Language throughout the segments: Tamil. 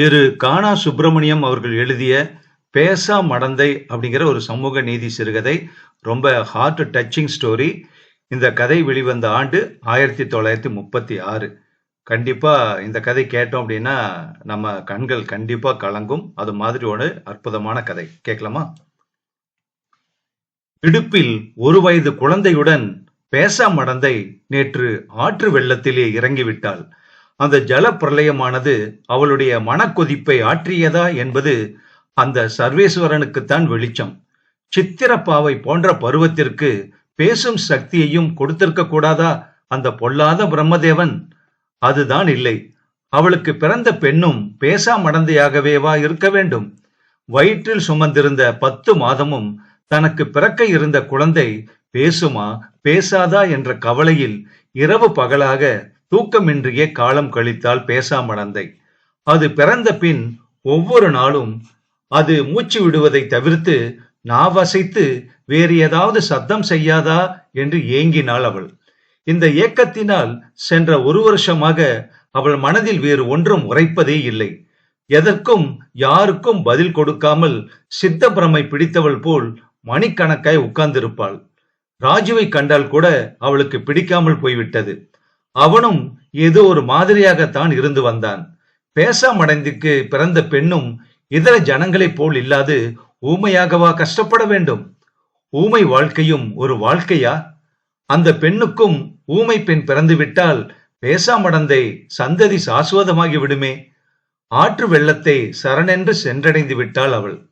திரு கானா சுப்பிரமணியம் அவர்கள் எழுதிய பேசா மடந்தை அப்படிங்கிற ஒரு சமூக நீதி சிறுகதை ரொம்ப ஹார்ட் டச்சிங் ஸ்டோரி இந்த கதை வெளிவந்த ஆண்டு ஆயிரத்தி தொள்ளாயிரத்தி முப்பத்தி ஆறு. கண்டிப்பாக இந்த கதை கேட்டோம் அப்படின்னா நம்ம கண்கள் கண்டிப்பாக கலங்கும். அது மாதிரி ஒரு அற்புதமான கதை. கேட்கலாமா? இடுப்பில் ஒரு வயது குழந்தையுடன் பேசா மடந்தை நேற்று ஆற்று வெள்ளத்திலே இறங்கிவிட்டாள். அந்த ஜல பிரளயமானது அவளுடைய மனக்கொதிப்பை ஆற்றியதா என்பது அந்த சர்வேஸ்வரனுக்குத்தான் வெளிச்சம். சித்திரப்பாவை போன்ற பருவத்திற்கு பேசும் சக்தியையும் கொடுத்திருக்க கூடாதா அந்த பொல்லாத பிரம்மதேவன்? அதுதான் இல்லை. அவளுக்கு பிறந்த பெண்ணும் பேசா மடந்தையாகவேவா இருக்க வேண்டும்? வயிற்றில் சுமந்திருந்த பத்து மாதமும் தனக்கு பிறக்க இருந்த குழந்தை பேசுமா பேசாதா என்ற கவலையில் இரவு பகலாக தூக்கமின்றியே காலம் கழித்தால் பேசாமடந்தை. அது பிறந்த பின் ஒவ்வொரு நாளும் அது மூச்சு விடுவதை தவிர்த்து நாவசைத்து வேறு ஏதாவது சத்தம் செய்யாதா என்று ஏங்கினாள் அவள். இந்த ஏக்கத்தினால் சென்ற ஒரு வருஷமாக அவள் மனதில் வேறு ஒன்றும் உரைப்பதே இல்லை. எதற்கும் யாருக்கும் பதில் கொடுக்காமல் சித்த பிரமை பிடித்தவள் போல் மணிக்கணக்காய் உட்கார்ந்திருப்பாள். ராஜுவை கண்டால் கூட அவளுக்கு பிடிக்காமல் போய்விட்டது. அவனும் ஏதோ ஒரு மாதிரியாகத்தான் இருந்து வந்தான். பேசாமடைந்துக்கு பிறந்த பெண்ணும் இதர ஜனங்களைப் போல் இல்லாது ஊமையாகவா கஷ்டப்பட வேண்டும்? ஊமை வாழ்க்கையும் ஒரு வாழ்க்கையா? அந்த பெண்ணுக்கும் ஊமை பெண் பிறந்துவிட்டால் பேசாமடந்தை சந்ததி சாஸ்வதமாகி விடுமே? ஆற்று வெள்ளத்தை சரணென்று சென்றடைந்து விட்டாள் அவள்.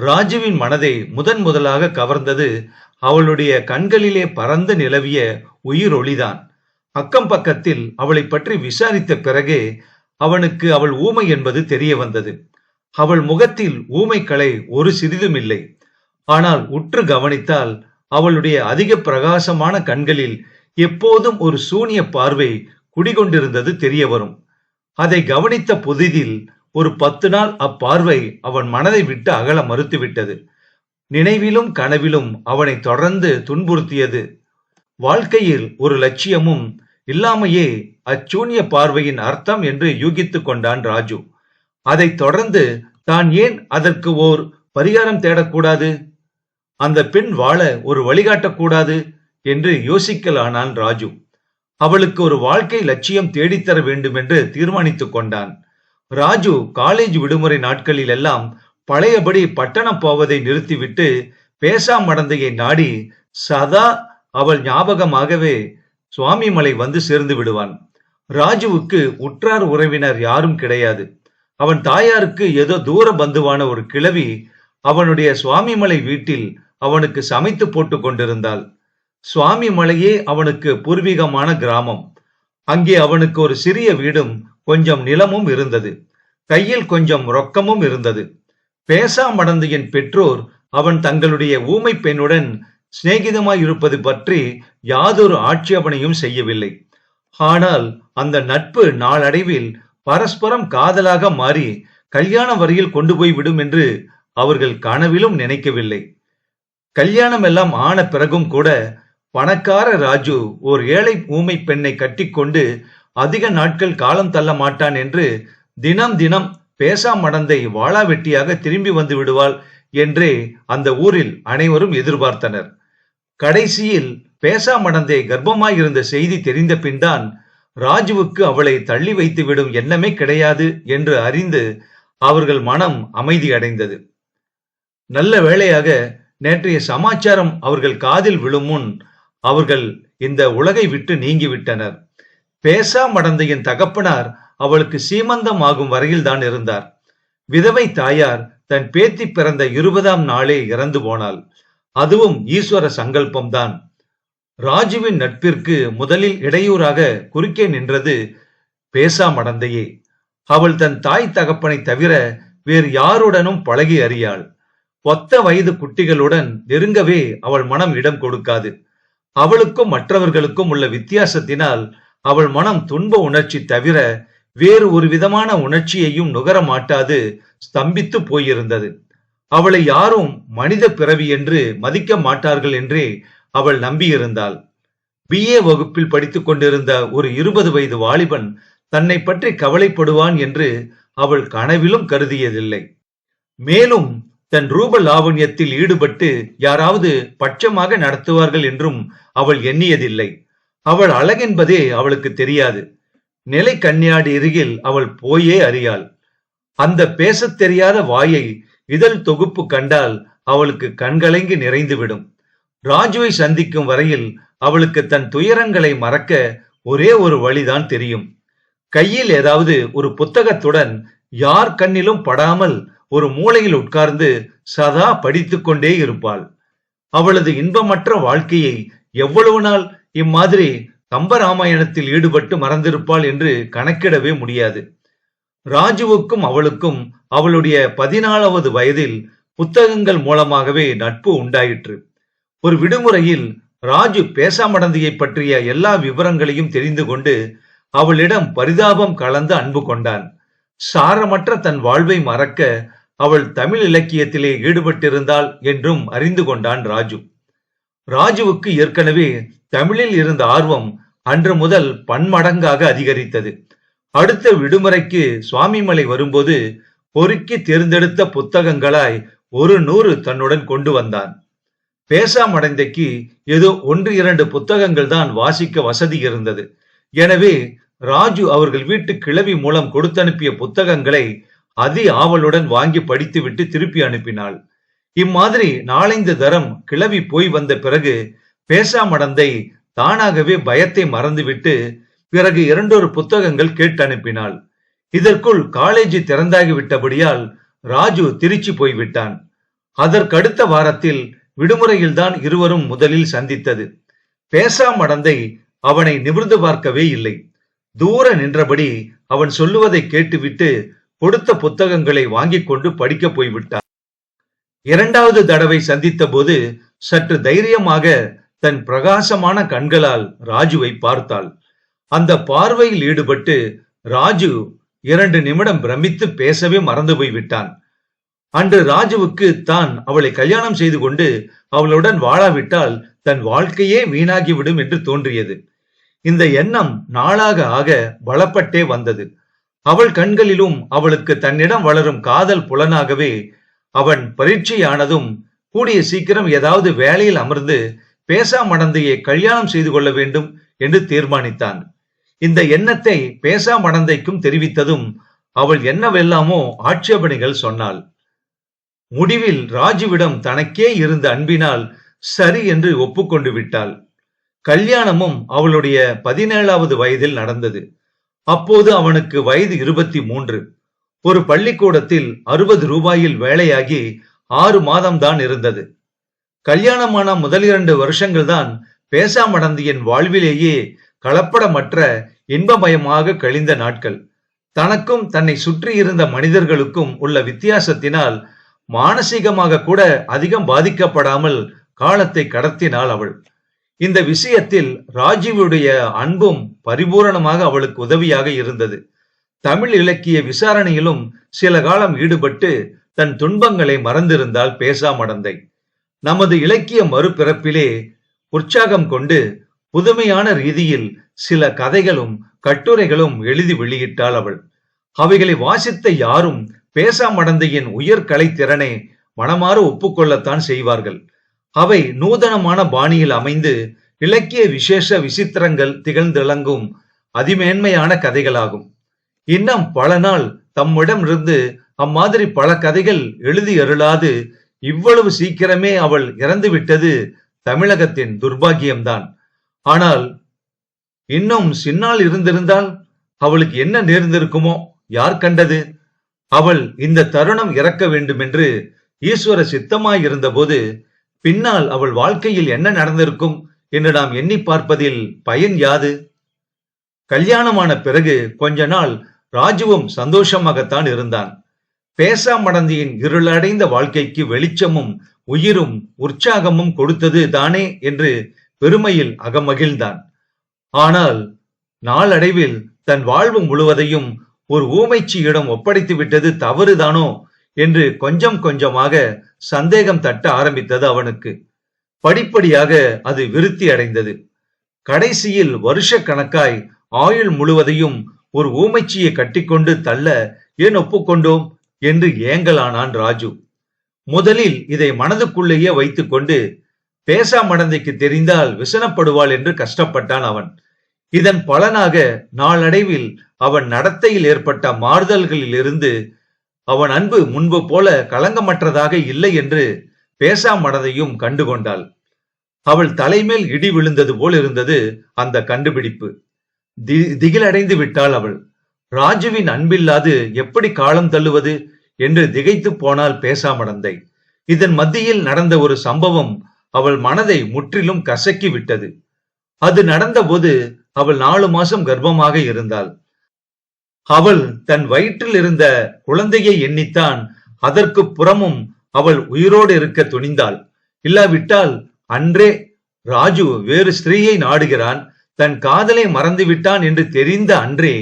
ராஜுவின் மனதை முதன் முதலாக கவர்ந்தது அவளுடைய கண்களிலே பறந்து நிலவிய உயிரொளிதான். அக்கம் பக்கத்தில் அவளை பற்றி விசாரித்த பிறகே அவனுக்கு அவள் ஊமை என்பது தெரிய வந்தது. அவள் முகத்தில் ஊமைக்கலை ஒரு சிறிதும் இல்லை. ஆனால் உற்று கவனித்தால் அவளுடைய அதிக பிரகாசமான கண்களில் எப்போதும் ஒரு சூனிய பார்வை குடிகொண்டிருந்தது தெரிய வரும். அதை கவனித்த புதிதில் ஒரு பத்து நாள் அப்பார்வை அவன் மனதை விட்டு அகல மறுத்துவிட்டது. நினைவிலும் கனவிலும் அவனை தொடர்ந்து துன்புறுத்தியது. வாழ்க்கையில் ஒரு லட்சியமும் இல்லாமையே அச்சூன்ய பார்வையின் அர்த்தம் என்று யூகித்துக் கொண்டான் ராஜு. அதைத் தொடர்ந்து தான் ஏன் அதற்கு ஓர் பரிகாரம் தேடக்கூடாது? அந்த பெண் வாழ ஒரு வழிகாட்டக்கூடாது என்று யோசிக்கலானான் ராஜு. அவளுக்கு ஒரு வாழ்க்கை லட்சியம் தேடித்தர வேண்டும் என்று தீர்மானித்துக் கொண்டான். ராஜு காலேஜ் விடுமுறை நாட்களில் எல்லாம் பழையபடி பட்டணம் போவதை நிறுத்திவிட்டு பேசாமடந்தையை நாடி சதா அவள் ஞாபகமாகவே சுவாமிமலை வந்து சேர்ந்து விடுவான். ராஜுவுக்கு உற்றார் உறவினர் யாரும் கிடையாது. அவன் தாயாருக்கு ஏதோ தூர பந்துவான ஒரு கிழவி அவனுடைய சுவாமிமலை வீட்டில் அவனுக்கு சமைத்து போட்டு கொண்டிருந்தாள். சுவாமிமலையே அவனுக்கு பூர்வீகமான கிராமம். அங்கே அவனுக்கு ஒரு சிறிய வீடும் கொஞ்சம் நிலமும் இருந்தது. கையில் கொஞ்சம் ரொக்கமும் இருந்தது. பேசாமடந்தையின் பெற்றோர் அவன் தங்களுடைய ஊமை பெண்ணுடன் சிநேகிதமாய் இருப்பது பற்றி யாதொரு ஆட்சேபனையும் செய்யவில்லை. ஆனால் அந்த நட்பு நாளடைவில் பரஸ்பரம் காதலாக மாறி கல்யாண வரியில் கொண்டு போய் விடும் என்று அவர்கள் கனவிலும் நினைக்கவில்லை. கல்யாணம் எல்லாம் ஆன பிறகும் கூட பணக்கார ராஜு ஒரு ஏழை ஊமை பெண்ணை கட்டிக்கொண்டு அதிக நாட்கள் காலம் தள்ள மாட்டான் என்று தினம் தினம் பேசாமடந்தை வாழா வெட்டியாக திரும்பி வந்து விடுவாள் என்றே அந்த ஊரில் அனைவரும் எதிர்பார்த்தனர். கடைசியில் பேசாமடந்தை கர்ப்பமாயிருந்த செய்தி தெரிந்த பின்தான் ராஜுவுக்கு அவளை தள்ளி வைத்துவிடும் எண்ணமே கிடையாது என்று அறிந்து அவர்கள் மனம் அமைதி அடைந்தது. நல்ல வேளையாக நேற்றைய சமாச்சாரம் அவர்கள் காதில் விழும் முன் அவர்கள் இந்த உலகை விட்டு நீங்கிவிட்டனர். பேசா மடந்தையின் தகப்பனார் அவளுக்கு சீமந்தம் ஆகும் வரையில் தான் இருந்தார். விதவை தாயார் தன் பேத்தி பிறந்த இருபதாம் நாளே இறந்து போனாள். அதுவும் ஈஸ்வர சங்கல்பம்தான். ராஜுவின் நட்பிற்கு முதலில் இடையூறாக குறுக்கே நின்றது பேசா மடந்தையே அவள் தன் தாய் தகப்பனை தவிர வேறு யாருடனும் பழகி அறியாள். ஒத்த வயது குட்டிகளுடன் நெருங்கவே அவள் மனம் இடம் கொடுக்காது. அவளுக்கும் மற்றவர்களுக்கும் உள்ள வித்தியாசத்தினால் அவள் மனம் துன்ப உணர்ச்சி தவிர வேறு ஒரு விதமான உணர்ச்சியையும் நுகர மாட்டாது ஸ்தம்பித்து போயிருந்தது. அவளை யாரும் மனித பிறவி என்று மதிக்க மாட்டார்கள் என்றே அவள் நம்பியிருந்தாள். பிஏ வகுப்பில் படித்துக் கொண்டிருந்த ஒரு இருபது வயது வாலிபன் தன்னை பற்றி கவலைப்படுவான் என்று அவள் கனவிலும் கருதியதில்லை. மேலும் தன் ரூப லாவண்யத்தில் ஈடுபட்டு யாராவது பட்சமாக நடத்துவார்கள் என்றும் அவள் எண்ணியதில்லை. அவள் அழகென்பதே அவளுக்கு தெரியாது. நிலை கண்ணியாடி அருகில் அவள் போயே அறியாள். அந்த பேசத் தெரியாத வாயை இதழ் தொகுப்பு கண்டால் அவளுக்கு கண்கலங்கி நிறைந்துவிடும். ராஜுவை சந்திக்கும் வரையில் அவளுக்கு தன் துயரங்களை மறக்க ஒரே ஒரு வழிதான் தெரியும். கையில் ஏதாவது ஒரு புத்தகத்துடன் யார் கண்ணிலும் படாமல் ஒரு மூலையில் உட்கார்ந்து சதா படித்துக் கொண்டே இருப்பாள். அவளது இன்பமற்ற வாழ்க்கையை எவ்வளவு நாள் இம்மாதிரி கம்பராமாயணத்தில் ஈடுபட்டு மறந்திருப்பாள் என்று கணக்கிடவே முடியாது. ராஜுவுக்கும் அவளுக்கும் அவளுடைய பதினாலாவது வயதில் புத்தகங்கள் மூலமாகவே நட்பு உண்டாயிற்று. ஒரு விடுமுறையில் ராஜு பேசாமடந்தியை பற்றிய எல்லா விவரங்களையும் தெரிந்து கொண்டு அவளிடம் பரிதாபம் கலந்து அன்பு கொண்டான். சாரமற்ற தன் வாழ்வை மறக்க அவள் தமிழ் இலக்கியத்திலே ஈடுபட்டிருந்தாள் என்றும் அறிந்து கொண்டான் ராஜு. ராஜுவுக்கு ஏற்கனவே தமிழில் இருந்த ஆர்வம் அன்று முதல் பன்மடங்காக அதிகரித்தது. அடுத்த விடுமுறைக்கு சுவாமிமலை வரும்போது பொறுக்கி தேர்ந்தெடுத்த புத்தகங்களாய் ஒரு நூறு தன்னுடன் கொண்டு வந்தான். பேசாமடைந்தைக்கு ஏதோ ஒன்று இரண்டு புத்தகங்கள் தான் வாசிக்க வசதி இருந்தது. எனவே ராஜு அவர்கள் வீட்டு கிழவி மூலம் கொடுத்தனுப்பிய புத்தகங்களை அதி ஆவலுடன் வாங்கி படித்துவிட்டு திருப்பி அனுப்பினாள். இம்மாதிரி நாலைந்து தரம் கிளவி போய் வந்த பிறகு பேசாமடந்தை தானாகவே பயத்தை மறந்துவிட்டு பிறகு இரண்டொரு புத்தகங்கள் கேட்டு அனுப்பினாள் இதற்குள் காலேஜ் திறந்தாகிவிட்டபடியால் ராஜு திருச்சி போய்விட்டான். அதற்கடுத்த வாரத்தில் விடுமுறையில்தான் இருவரும் முதலில் சந்தித்தது. பேசாமடந்தை அவனை நிமிர்ந்து பார்க்கவே இல்லை. தூர நின்றபடி அவன் சொல்லுவதை கேட்டுவிட்டு கொடுத்த புத்தகங்களை வாங்கிக் கொண்டு படிக்கப் போய்விட்டான். இரண்டாவது தடவை சந்தித்த போது சற்று தைரியமாக தன் பிரகாசமான கண்களால் ராஜுவை பார்த்தாள். அந்த பார்வையில் ஈடுபட்டு ராஜு இரண்டு நிமிடம் பிரமித்து பேசவே மறந்து போய்விட்டான் அன்று ராஜுவுக்கு தான் அவளை கல்யாணம் செய்து கொண்டு அவளுடன் வாழாவிட்டால் தன் வாழ்க்கையே வீணாகிவிடும் என்று தோன்றியது. இந்த எண்ணம் நாளாக ஆக பலப்பட்டே வந்தது. அவள் கண்களிலும் அவளுக்கு தன்னிடம் வளரும் காதல் புலனாகவே அவன் பரீட்சையானதும் கூடிய சீக்கிரம் ஏதாவது வேலையில் அமர்ந்து பேசாமடந்தையை கல்யாணம் செய்து கொள்ள வேண்டும் என்று தீர்மானித்தான். இந்த எண்ணத்தை பேசாமடந்தைக்கும் தெரிவித்ததும் அவள் என்னவெல்லாமோ ஆட்சேபனைகள் சொன்னாள். முடிவில் ராஜுவிடம் தனக்கே இருந்த அன்பினால் சரி என்று ஒப்புக்கொண்டு விட்டாள். கல்யாணமும் அவளுடைய பதினேழாவது வயதில் நடந்தது. அப்போது அவனுக்கு வயது இருபத்தி மூன்று. ஒரு பள்ளிக்கூடத்தில் அறுபது ரூபாயில் வேலையாகி ஆறு மாதம்தான் இருந்தது. கல்யாணமான முதல் இரண்டு வருஷங்கள் தான் பேசாமடந்தியின் வாழ்விலேயே கலப்படமற்ற இன்பமயமாக கழிந்த நாட்கள். தனக்கும் தன்னை சுற்றி இருந்த மனிதர்களுக்கும் உள்ள வித்தியாசத்தினால் மானசீகமாக கூட அதிகம் பாதிக்கப்படாமல் காலத்தை கடத்தினாள் அவள். இந்த விஷயத்தில் ராஜீவுடைய அன்பும் பரிபூரணமாக அவளுக்கு உதவியாக இருந்தது. தமிழ் இலக்கிய விசாரணையிலும் சில காலம் ஈடுபட்டு தன் துன்பங்களை மறந்திருந்தால் பேசாமடந்தை. நமது இலக்கிய மறுபிறப்பிலே உற்சாகம் கொண்டு புதுமையான ரீதியில் சில கதைகளும் கட்டுரைகளும் எழுதி வெளியிட்டாள் அவள். அவைகளை வாசித்த யாரும் பேசாமடந்தையின் உயர் திறனை மனமாறு ஒப்புக்கொள்ளத்தான் செய்வார்கள். அவை நூதனமான பாணியில் அமைந்து இலக்கிய விசேஷ விசித்திரங்கள் திகழ்ந்திளங்கும் அதிமேன்மையான கதைகளாகும். இன்னும் பல நாள் தம்மிடம் இருந்து அம்மாதிரி பல கதைகள் எழுதி அருளாது இவ்வளவு சீக்கிரமே அவள் இறந்து விட்டது தமிழகத்தின் துர்பாகியம்தான். ஆனால் இன்னும் சின்னால் இருந்திருந்தால் அவளுக்கு என்ன நேர்ந்திருக்குமோ யார் கண்டது? அவள் இந்த தருணம் இறக்க வேண்டும் என்று ஈஸ்வர சித்தமாய் இருந்தபோது பின்னால் அவள் வாழ்க்கையில் என்ன நடந்திருக்கும் என்று நாம் எண்ணி பார்ப்பதில் பயன் யாது? கல்யாணமான பிறகு கொஞ்ச நாள் ராஜுவும் சந்தோஷமாகத்தான் இருந்தான். பேசாமடந்தியின் இருளடைந்த வாழ்க்கைக்கு வெளிச்சமும் உயிரும் உற்சாகமும் கொடுத்தது தானே என்று பெருமையில் அகமகிழ்ந்தான். ஆனால் நாளடைவில் தன் வாழ்வு முழுவதையும் ஒரு ஊமைச்சியிடம் ஒப்படைத்து விட்டது தவறுதானோ என்று கொஞ்சம் கொஞ்சமாக சந்தேகம் தட்ட ஆரம்பித்தது அவனுக்கு. படிப்படியாக அது விருத்தி அடைந்தது. கடைசியில் வருஷ கணக்காய் ஆயுள் முழுவதையும் ஒரு ஊமைச்சியை கட்டிக்கொண்டு தள்ள ஏன் ஒப்புக்கொண்டோம் என்று ஏங்கலானான் ராஜு. முதலில் இதை மனதுக்குள்ளேயே வைத்துக்கொண்டு பேசா மடந்தைக்கு தெரிந்தால் விசனப்படுவாள் என்று கஷ்டப்பட்டான் அவன். இதன் பலனாக நாளடைவில் அவன் நடத்தையில் ஏற்பட்ட மாறுதல்களிலிருந்து அவன் அன்பு முன்பு போல களங்கமற்றதாக இல்லை என்று பேசா மனதையும் கண்டுகொண்டாள். அவள் தலைமேல் இடி விழுந்தது போல் இருந்தது அந்த கண்டுபிடிப்பு. திகிலடைந்து விட்டாள் அவள். ராஜுவின் அன்பில்லாது எப்படி காலம் தள்ளுவது என்று திகைத்து போனால் பேசாமடந்தை. இதன் மத்தியில் நடந்த ஒரு சம்பவம் அவள் மனதை முற்றிலும் கசக்கி விட்டது. அது நடந்தபோது அவள் நாலு மாசம் கர்ப்பமாக இருந்தாள். அவள் தன் வயிற்றில் இருந்த குழந்தையை எண்ணித்தான் அதற்கு புறமும் அவள் உயிரோடு இருக்க துணிந்தாள். இல்லாவிட்டால் அன்றே ராஜு வேறு ஸ்திரீயை நாடுகிறான். தன் காதலை மறந்து விட்டான் என்று தெரிந்த அன்றே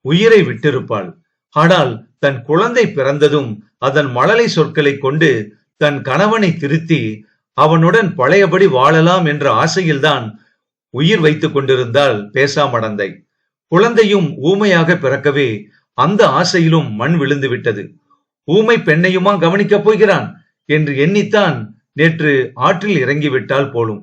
உயிரை விட்டிருப்பாள். ஆனால் தன் குழந்தை பிறந்ததும் அதன் மழலை சொற்களை கொண்டு தன் கணவனை திருத்தி அவனுடன் பழையபடி வாழலாம் என்ற ஆசையில்தான் உயிர் வைத்துக் கொண்டிருந்தாள் பேசாமடந்தை. குழந்தையும் ஊமையாக பிறக்கவே அந்த ஆசையிலும் மண் விழுந்து விட்டது ஊமை பெண்ணையுமா கவனிக்கப் போகிறான்? என்று எண்ணித்தான் நேற்று ஆற்றில் இறங்கிவிட்டால் போலும்.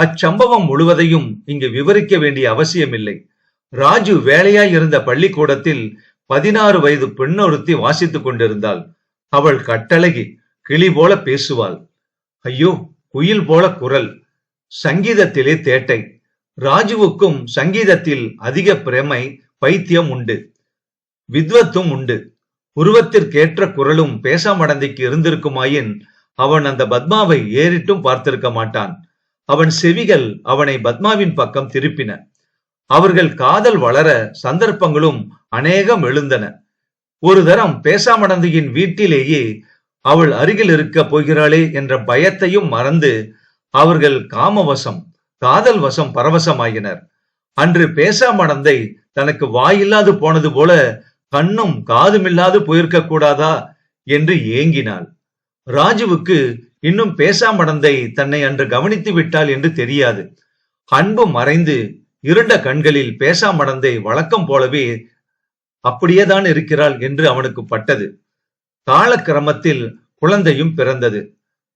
அச்சம்பவம் முழுவதையும் இங்கு விவரிக்க வேண்டிய அவசியமில்லை. ராஜு வேலையாய் இருந்த பள்ளிக்கூடத்தில் பதினாறு வயது பெண்ணொருத்தி வாசித்துக் கொண்டிருந்தாள். அவள் கட்டழகி கிளி போல பேசுவாள். ஐயோ குயில் போல குரல். சங்கீதத்திலே தேட்டை. ராஜுவுக்கும் சங்கீதத்தில் அதிக பிரமை பைத்தியம் உண்டு. வித்வத்தும் உண்டு. உருவத்திற்கேற்ற குரலும் பேசாமடந்தைக்கு இருந்திருக்குமாயின் அவன் அந்த பத்மாவை ஏறிட்டும் பார்த்திருக்க மாட்டான். அவன் செவிகள் அவனை பத்மாவின் பக்கம் திருப்பின. அவர்கள் காதல் வளர சந்தர்ப்பங்களும் அநேகம் எழுந்தன. ஒரு தரம் பேசாமடந்தையின் வீட்டிலேயே அவள் அருகில் இருக்க போகிறாளே என்ற பயத்தையும் மறந்து அவர்கள் காமவசம் காதல் வசம் பரவசமாகினர் அன்று பேசாமடந்தை தனக்கு வாயில்லாது போனது போல கண்ணும் காதுமில்லாது போயிருக்க கூடாதா என்று ஏங்கினாள். ராஜுவுக்கு இன்னும் பேசாமடந்தை தன்னை அன்று கவனித்து விட்டாள் என்று தெரியாது. அன்பு மறைந்து இருண்ட கண்களில் பேசாமடந்தை வழக்கம் போலவே அப்படியேதான் இருக்கிறாள் என்று அவனுக்கு பட்டது. காலக்கிரமத்தில் குழந்தையும் பிறந்தது.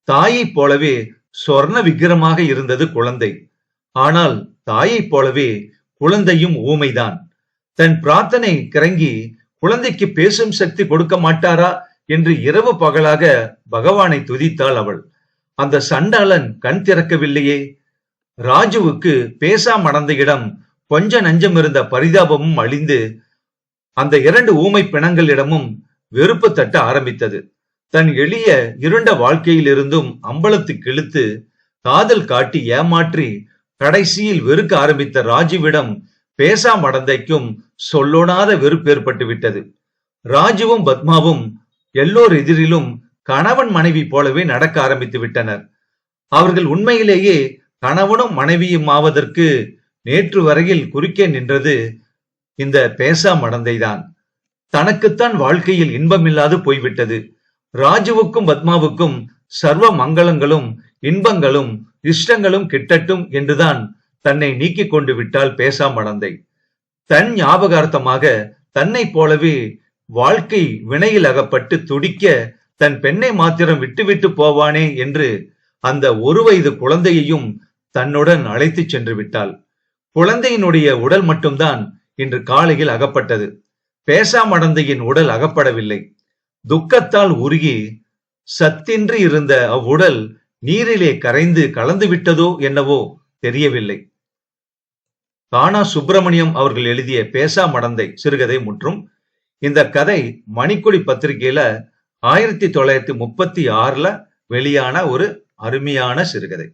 தாயைப் போலவே சொர்ண விக்கிரமாக இருந்தது குழந்தை. ஆனால் தாயைப் போலவே குழந்தையும் ஊமைதான். தன் பிரார்த்தனை கிறங்கி குழந்தைக்கு பேசும் சக்தி கொடுக்க மாட்டாரா என்று இரவு பகலாக பகவானை துதித்தாள் அவள். அந்த சண்டாளன் கண் திறக்கவில்லையே. ராஜுவுக்கு பேசா இடம் கொஞ்ச நஞ்சம் இருந்த பரிதாபமும் அழிந்து அந்த இரண்டு ஊமை பிணங்களிடமும் வெறுப்பு தட்ட ஆரம்பித்தது. தன் எளிய இருண்ட வாழ்க்கையிலிருந்தும் அம்பலத்துக்கு இழுத்து காதல் காட்டி ஏமாற்றி கடைசியில் வெறுக்க ஆரம்பித்த ராஜுவிடம் பேசா மடந்தைக்கும் சொல்லோடாத வெறுப்பு ஏற்பட்டு விட்டது ராஜுவும் பத்மாவும் எல்லோர் எதிரிலும் கணவன் மனைவி போலவே நடக்க ஆரம்பித்து விட்டனர். அவர்கள் உண்மையிலேயே கணவனும் மனைவியும் ஆவதற்கு நேற்று வரையில் குறுக்கே நின்றது இந்த பேசா மடந்தைதான். தனக்குத்தான் வாழ்க்கையில் இன்பமில்லாது போய்விட்டது. ராஜுவுக்கும் பத்மாவுக்கும் சர்வ மங்களங்களும் இன்பங்களும் இஷ்டங்களும் கிட்டட்டும் என்றுதான் தன்னை நீக்கிக் கொண்டு விட்டால் பேசா மடந்தை. தன் ஞாபகார்த்தமாக தன்னைப் போலவே வாழ்க்கை வினையில் அகப்பட்டு துடிக்க தன் பெண்ணை மாத்திரம் விட்டுவிட்டு போவானே என்று அந்த ஒரு வயது குழந்தையையும் தன்னுடன் அழைத்துச் சென்று விட்டாள். குழந்தையினுடைய உடல் மட்டும்தான் இன்று காலையில் அகப்பட்டது. பேசாமடந்தையின் உடல் அகப்படவில்லை. துக்கத்தால் உருகி சத்தின்றி இருந்த அவ்வுடல் நீரிலே கரைந்து கலந்து விட்டதோ என்னவோ தெரியவில்லை. கானா சுப்பிரமணியம் அவர்கள் எழுதிய பேசா மடந்தை சிறுகதை முற்றும் இந்த கதை மணிக்கொடி பத்திரிகையில ஆயிரத்தி தொள்ளாயிரத்தி முப்பத்தி ஆறுல வெளியான ஒரு அருமையான சிறுகதை.